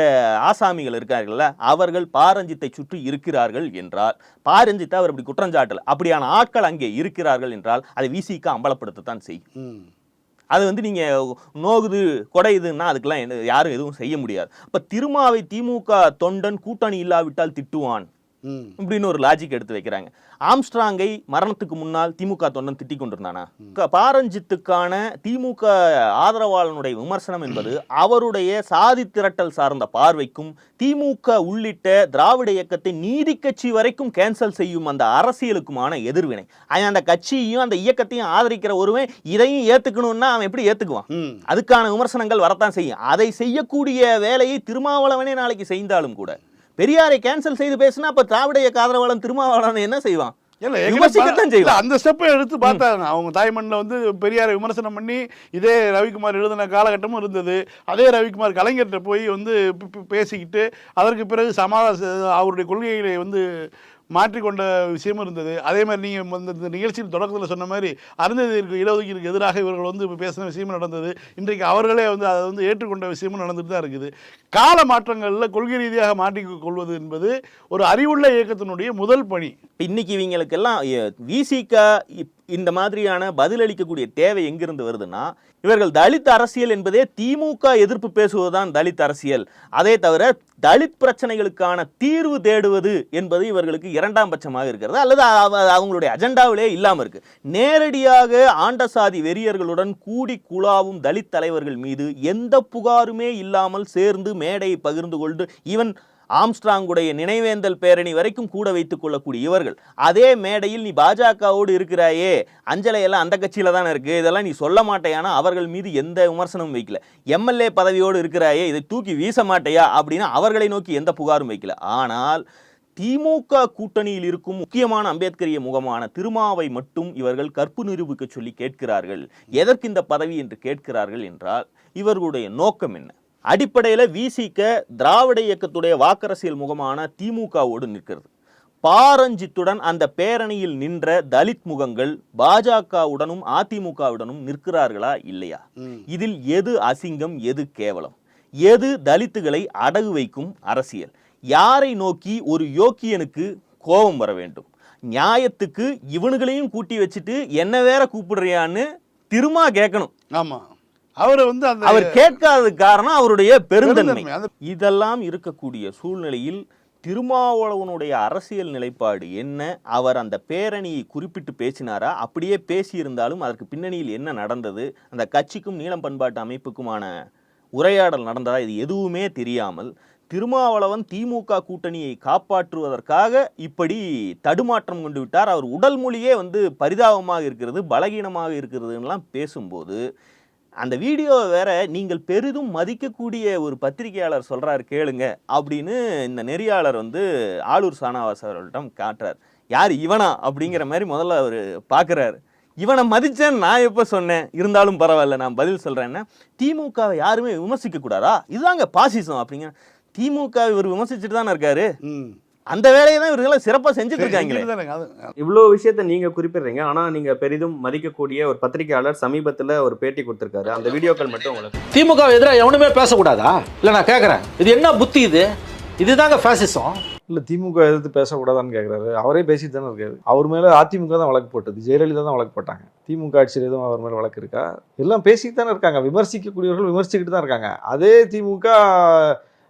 ஆசாமிகள் இருக்கார்கள்ல அவர்கள் பாரஞ்சித்தை சுற்றி இருக்கிறார்கள் என்றால் பாரஞ்சித்தை அவர் இப்படி குற்றஞ்சாட்டல அப்படியான ஆட்கள் அங்கே இருக்கிறார்கள் என்றால் அதை விசிக அம்பலப்படுத்தத்தான் செய்யும். அது வந்து நீங்க நோகுது கொடையுதுன்னா அதுக்கெல்லாம் யாரும் எதுவும் செய்ய முடியாது. அப்ப திருமாவை திமுக தொண்டன் கூட்டணி இல்லாவிட்டால் திட்டுவான். இப்படின்னு ஒரு லாஜிக் எடுத்து வைக்கிறாங்க. ஆம்ஸ்ட்ராங்கை மரணத்துக்கு முன்னால் திமுக தொண்டன் திட்டிக் கொண்டிருந்தானா? பாரஞ்சித்துக்கான திமுக ஆதரவாளனுடைய விமர்சனம் என்பது அவருடைய சாதி திரட்டல் சார்ந்த பார்வைக்கும் திமுக உள்ளிட்ட திராவிட இயக்கத்தை நீதி கட்சி வரைக்கும் கேன்சல் செய்யும் அந்த அரசியலுக்குமான எதிர்வினை. அந்த கட்சியையும் அந்த இயக்கத்தையும் ஆதரிக்கிற ஒருவன் இதையும் ஏத்துக்கணும்னா அவன் எப்படி ஏத்துக்குவான்? அதுக்கான விமர்சனங்கள் வரத்தான் செய்யும். அதை செய்யக்கூடிய வேலையை திருமாவளவனே நாளைக்கு செய்தாலும் கூட பெரியாரை கேன்சல் செய்து பேசினா அப்ப திராவிட இயக்க ஆதரவாளன் திருமாவளவன் என்ன செய்வான்? அந்த ஸ்டெப்பை எடுத்து பார்த்தாங்க அவங்க தாய்மண்ணில் வந்து பெரியாரை விமர்சனம் பண்ணி இதே ரவிக்குமார் எழுதின காலகட்டமும் இருந்தது. அதே ரவிக்குமார் கலைஞர்கிட்ட போய் வந்து பேசிக்கிட்டு அதற்கு பிறகு சமாதான அவருடைய கொள்கைகளை வந்து மாற்றிக்கொண்ட விஷயமும் இருந்தது. அதே மாதிரி நீங்கள் இந்த இந்த நிகழ்ச்சியின் தொடக்கத்தில் சொன்ன மாதிரி அருந்ததிற்கு இடஒதுக்கீடுக்கு எதிராக இவர்கள் வந்து இப்போ பேசின விஷயமும் நடந்தது. இன்றைக்கு அவர்களே வந்து அதை வந்து ஏற்றுக்கொண்ட விஷயமும் நடந்துட்டு தான் இருக்குது. கால மாற்றங்களில் கொள்கை ரீதியாக மாற்றிக் கொள்வது என்பது ஒரு அறிவுள்ள இயக்கத்தினுடைய முதல் பணி. இன்னைக்கு இவங்களுக்கெல்லாம் விசிக இந்த மாதிரியான பதிலளிக்கக்கூடிய தேவை எங்கிருந்து வருதுன்னா இவர்கள் தலித் அரசியல் என்பதே திமுக எதிர்ப்பு பேசுவதுதான் தலித் அரசியல். அதே தவிர தலித் பிரச்சனைகளுக்கான தீர்வு தேடுவது என்பது இவர்களுக்கு இரண்டாம் பட்சமாக இருக்கிறது. அல்லது அவ- அவங்களுடைய அஜெண்டாவிலே இல்லாமல் இருக்கு. நேரடியாக ஆண்டசாதி வெறியர்களுடன் கூடி குழாவும் தலித் தலைவர்கள் மீது எந்த புகாருமே இல்லாமல் சேர்ந்து மேடையை பகிர்ந்து கொண்டு ஈவன் ஆம்ஸ்ட்ராங்குடைய நினைவேந்தல் பேரணி வரைக்கும் கூட வைத்துக் கொள்ளக்கூடிய இவர்கள். அதே மேடையில் நீ பாஜகவோடு இருக்கிறாயே அஞ்சலை எல்லாம் அந்த கட்சியில் தானே இருக்குது இதெல்லாம் நீ சொல்ல மாட்டேயானா அவர்கள் மீது எந்த விமர்சனமும் வைக்கல. எம்எல்ஏ பதவியோடு இருக்கிறாயே இதை தூக்கி வீச மாட்டேயா? அப்படின்னு அவர்களை நோக்கி எந்த புகாரும் வைக்கல. ஆனால் திமுக கூட்டணியில் இருக்கும் முக்கியமான அம்பேத்கரிய முகமான திருமாவை மட்டும் இவர்கள் கற்பு நிரூபிக்க சொல்லி கேட்கிறார்கள். எதற்கு இந்த பதவி என்று கேட்கிறார்கள் என்றால் இவர்களுடைய நோக்கம் என்ன? அடிப்படையில் விசிக திராவிட இயக்கத்துடைய வாக்கரசியல் முகமான திமுகவோடு நிற்கிறது. பாரஞ்சித்துடன் அந்த பேரணியில் நின்ற தலித் முகங்கள் பாஜகவுடனும் அதிமுகவுடனும் நிற்கிறார்களா இல்லையா? இதில் எது அசிங்கம் எது கேவலம்? எது தலித்துகளை அடகு வைக்கும் அரசியல்? யாரை நோக்கி ஒரு யோக்கியனுக்கு கோபம் வர வேண்டும்? நியாயத்துக்கு இவனுங்களையும் கூட்டி வச்சுட்டு என்ன வேற கூப்பிடுறியான்னு திரும்ப கேட்கணும். ஆமா. அவரை வந்து அந்த அவர் கேட்காதது காரணம் அவருடைய பெருந்தன்மை. இதெல்லாம் இருக்கக்கூடிய சூழ்நிலையில் திருமாவளவனுடைய அரசியல் நிலைப்பாடு என்ன? அவர் அந்த பேரணியை குறிப்பிட்டு பேசினாரா? அப்படியே பேசியிருந்தாலும் அதற்கு பின்னணியில் என்ன நடந்தது? அந்த கட்சிக்கும் நீளம் பண்பாட்டு அமைப்புக்குமான உரையாடல் நடந்ததா? இது எதுவுமே தெரியாமல் திருமாவளவன் திமுக கூட்டணியை காப்பாற்றுவதற்காக இப்படி தடுமாற்றம் கொண்டு விட்டார். அவர் உடல் மொழியே வந்து பரிதாபமாக இருக்கிறது பலகீனமாக இருக்கிறதுலாம் பேசும்போது அந்த வீடியோவை வேற நீங்கள் பெரிதும் மதிக்கக்கூடிய ஒரு பத்திரிகையாளர் சொல்கிறார் கேளுங்க அப்படின்னு இந்த நெறியாளர் வந்து ஆளூர் சானாவாஸ் அவர்களிடம் காட்டுறார். யார் இவனா? அப்படிங்கிற மாதிரி முதல்ல அவர் பார்க்குறாரு இவனை மதித்தேன் நான் எப்போ சொன்னேன்? இருந்தாலும் பரவாயில்ல நான் பதில் சொல்கிறேன்னா திமுகவை யாருமே விமர்சிக்கக்கூடாதா? இதுதாங்க பாசிசம் அப்படிங்க திமுக இவர் விமர்சிச்சுட்டு தானே இருக்காரு? அந்த வேலையை தான் இவர்கள் சிறப்பாக செஞ்சுட்டு இருக்காங்களே. இவ்வளோ விஷயத்த நீங்க குறிப்பிடுறீங்க. ஆனா நீங்க பெரிதும் மதிக்கக்கூடிய ஒரு பத்திரிகையாளர் சமீபத்துல ஒரு பேட்டி கொடுத்திருக்காரு. அந்த வீடியோக்கள் மட்டும் உங்களுக்கு திமுக எதிராக எவனுமே பேசக்கூடாதா? இல்லை நான் கேட்குறேன் இது என்ன புத்தி இது? இதுதாங்க ஃபேசிசம் இல்ல திமுக எதிர்த்து பேசக்கூடாதான்னு கேக்குறாரு. அவரே பேசிட்டு தானே இருக்காரு. அவர் மேல அதிமுக தான் வழக்கு போட்டது. ஜெயலலிதா தான் வழக்கு போட்டாங்க. திமுக ஆட்சியில் எதுவும் அவர் மேல வழக்கு இருக்கா? எல்லாம் பேசிட்டு தானே இருக்காங்க. விமர்சிக்கக்கூடியவர்கள் விமர்சிக்கிட்டு தான் இருக்காங்க. அதே திமுக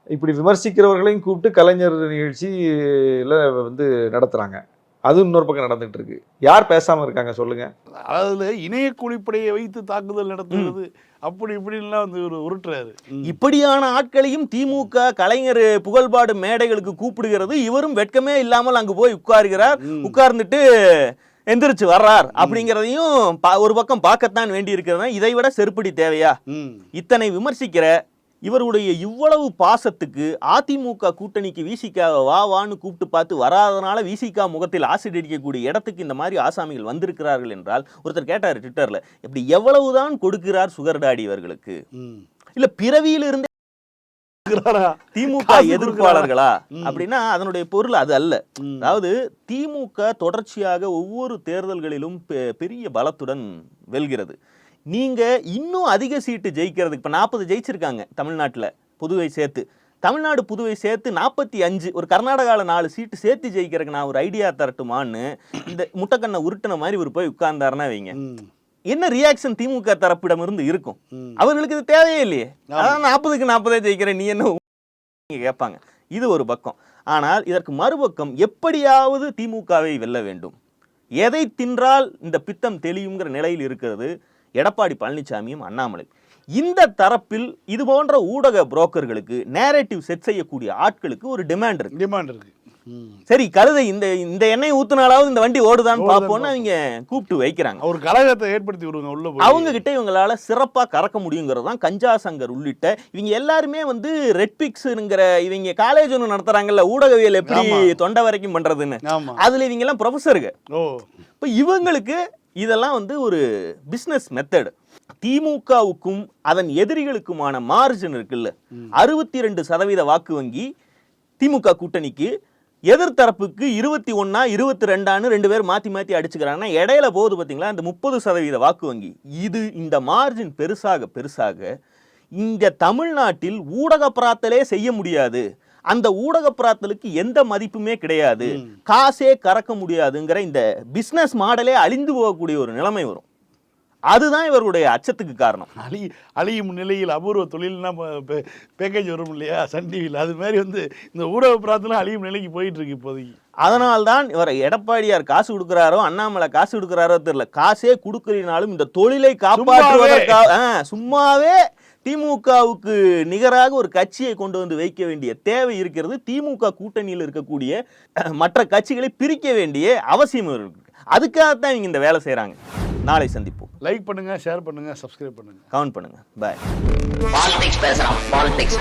இப்படி விமர்சிக்கிறவர்களையும் கூப்பிட்டு கலைஞர் நிகழ்ச்சியில வந்து நடத்துறாங்க. அது இன்னொரு பக்கம் நடந்துட்டு இருக்கு. யார் பேசாம இருக்காங்க சொல்லுங்க. அதாவது இணைய குழிப்படையை வைத்து தாக்குதல் நடத்துறது அப்படி இப்படின்லாம் வந்து ஒரு உருட்டுறாரு. இப்படியான ஆட்களையும் திமுக கலைஞர் புகழ்பாடு மேடைகளுக்கு கூப்பிடுகிறது. இவரும் வெட்கமே இல்லாமல் அங்கு போய் உட்காருகிறார். உட்கார்ந்துட்டு எந்திரிச்சு வர்றார் அப்படிங்கிறதையும் பா- ஒரு பக்கம் பார்க்கத்தான் வேண்டி இருக்கிறதா இதை விட செருப்படி தேவையா. இத்தனை விமர்சிக்கிற இவருடைய இவ்வளவு பாசத்துக்கு அதிமுக கூட்டணிக்கு விசிகாவை வா வான்னு கூப்பிட்டு பார்த்து வராதனால விசிகா முகத்தில் ஆசிட் அடிக்கக்கூடிய இடத்துக்கு இந்த மாதிரி ஆசாமிகள் வந்திருக்கிறார்கள் என்றால் ஒருத்தர் கேட்டார் ட்விட்டர்ல இப்படி எவ்வளவுதான் கொடுக்கிறார் சுகர் டாடி இவர்களுக்கு. இல்ல பிறவியிலிருந்தே? திமுக எதிர்ப்பாளர்களா. அப்படின்னா அதனுடைய பொருள் அது அல்ல. அதாவது திமுக தொடர்ச்சியாக ஒவ்வொரு தேர்தல்களிலும் பெரிய பலத்துடன் வெல்கிறது நீங்க இன்னும் அதிக சீட்டு ஜெயிக்கிறதுக்கு இப்போ நாற்பது ஜெயிச்சிருக்காங்க தமிழ்நாட்டில் புதுவை சேர்த்து. தமிழ்நாடு புதுவை சேர்த்து நாற்பத்தி அஞ்சு ஒரு கர்நாடகாவில் நாலு சீட்டு சேர்த்து ஜெயிக்கிறதுக்கு நான் ஒரு ஐடியா தரட்டுமான்னு இந்த முட்டைக்கண்ணை உருட்டின மாதிரி இவர் போய் உட்கார்ந்தாருன்னா வைங்க. என்ன ரியாக்ஷன் திமுக தரப்பிடம் இருந்து இருக்கும். அவர்களுக்கு இது தேவையே இல்லையே. அதான் நாற்பதுக்கு நாற்பதே ஜெயிக்கிறேன் நீ என்ன நீங்க கேட்பாங்க. இது ஒரு பக்கம். ஆனால் இதற்கு மறுபக்கம் எப்படியாவது திமுகவை வெல்ல வேண்டும். எதை தின்றால் இந்த பித்தம் தெளியுங்கிற நிலையில் இருக்கிறது? எடப்பாடி பழனிசாமியும் அண்ணாமலை. இந்த தரப்பில் இது போன்ற ஊடக புரோக்கர்களுக்கு நேரேட்டிவ் செட் செய்யக்கூடிய ஆட்களுக்கு ஒரு டிமாண்ட் இருக்கு. டிமாண்ட் இருக்கு. சரி கழுதை இந்த இந்த எண்ணெய் ஊத்துனாலாவது இந்த வண்டி ஓடுதான்னு பார்ப்போம்னு அவங்க கூப்பிட்டு வைக்கிறாங்க. ஒரு கழகத்தை ஏற்படுத்தி விடுங்க உள்ள அவங்க கிட்ட இவங்களால சிறப்பா கறக்க முடியுங்கிறது தான் கஞ்சா சங்கர் உள்ளிட்ட இவங்க எல்லாருமே வந்து ரெட் பிக்ஸ்ங்கிற இவங்க காலேஜ் ஒன்று நடத்துறாங்கல்ல ஊடகவியல் எப்படி. தொண்டை வரைக்கும் பண்றதுன்னு. அதுல இவங்க எல்லாம் ப்ரொஃபஸருங்க இப்போ இவங்களுக்கு இதெல்லாம் வந்து ஒரு பிஸ்னஸ் மெத்தட் திமுகவுக்கும் அதன் எதிரிகளுக்குமான மார்ஜின் இருக்குல்ல. அறுபத்தி ரெண்டு சதவீத வாக்கு வங்கி திமுக கூட்டணிக்கு எதிர்த்தரப்புக்கு இருபத்தி ஒன்னா இருபத்தி ரெண்டான்னு ரெண்டு பேர் மாத்தி மாத்தி அடிச்சுக்கிறாங்கன்னா இடையில போகுது பாத்தீங்களா? இந்த முப்பது சதவீத வாக்கு வங்கி. இது இந்த மார்ஜின் பெருசாக பெருசாக இங்க தமிழ்நாட்டில் ஊடக பிராத்தலே செய்ய முடியாது. அந்த ஊடக பிராத்தலுக்கு எந்த மதிப்புமே கிடையாது. காசே கறக்க முடியாதுங்கிற இந்த பிசினஸ் மாடலே அழிந்து போகக்கூடிய ஒரு நிலைமை வரும். அதுதான் இவர்களுடைய அச்சத்துக்கு காரணம். அழி அழியும் நிலையில் அபூர்வ தொழில்னா பேக்கேஜ் வரும் இல்லையா? சன் டிவியில் அது மாதிரி வந்து இந்த ஊடக பிரார்த்தனை அழியும் நிலைக்கு போயிட்டு இருக்கு இப்போதைக்கு. அதனால்தான் இவர் எடப்பாடியார் காசு கொடுக்குறாரோ அண்ணாமலை காசு கொடுக்குறாரோ தெரியல. காசே கொடுக்கலினாலும் இந்த தொழிலை காப்பாற்றுவதற்காக சும்மாவே திமுகவுக்கு நிகராக ஒரு கட்சியை கொண்டு வந்து வைக்க வேண்டிய தேவை இருக்கிறது. திமுக கூட்டணியில் இருக்கக்கூடிய மற்ற கட்சிகளை பிரிக்க வேண்டிய அவசியம் இருக்கு. அதுக்காகத்தான் இவங்க இந்த வேலை செய்றாங்க. நாளை சந்திப்போம். லைக் பண்ணுங்க ஷேர் பண்ணுங்க சப்ஸ்கிரைப் பண்ணுங்க. கவுண்ட் பண்ணுங்க. பாய் பாலிடிக்ஸ் பாலிடிக்ஸ்